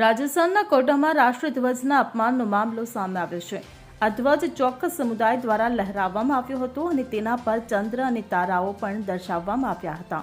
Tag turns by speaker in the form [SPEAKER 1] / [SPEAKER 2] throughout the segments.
[SPEAKER 1] રાજસ્થાનના કોટામાં રાષ્ટ્રધ્વજના અપમાનનો મામલો સામે આવ્યો છે. આ ધ્વજ ચોક્કસ સમુદાય દ્વારા લહેરાવવામાં આવ્યો હતો અને તેના પર ચંદ્ર અને તારાઓ પણ દર્શાવવામાં આવ્યા હતા.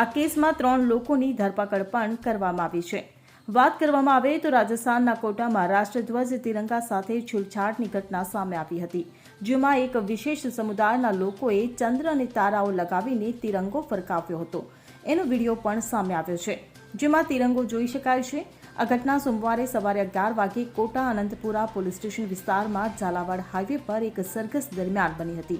[SPEAKER 1] આ કેસમાં ત્રણ લોકોની ધરપકડ પણ કરવામાં આવી છે. વાત કરવામાં આવે તો રાજસ્થાનના કોટામાં રાષ્ટ્રધ્વજ તિરંગા સાથે છૂટછાટની ઘટના સામે આવી હતી, જેમાં એક વિશેષ સમુદાયના લોકોએ ચંદ્ર અને તારાઓ લગાવીને તિરંગો ફરકાવ્યો હતો. એનો વીડિયો પણ સામે આવ્યો છે, જેમાં તિરંગો જોઈ શકાય છે આ ઘટના સોમવારે સવારે અગિયાર વાગે કોટા અનંતપુરા પોલીસ સ્ટેશન વિસ્તારમાં ઝાલાવાડ હાઈવે પર એક સરઘસ દરમિયાન બની હતી.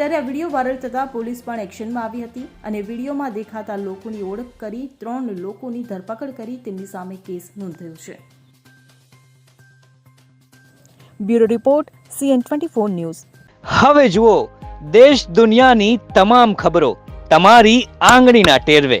[SPEAKER 1] ત્યારે આ વીડિયો વાયરલ થતાં પોલીસ પણ એક્શનમાં આવી હતી અને વિડીયોમાં દેખાતા લોકોની ઓળખ કરી ત્રણ લોકોની ધરપકડ કરી તેમની સામે કેસ નોંધાયો છે.
[SPEAKER 2] Bureau report, CN twenty four news.
[SPEAKER 3] હવે જુઓ, દેશ દુનિયાની તમામ ખબરો તમારી આંગળીના ટેરવે.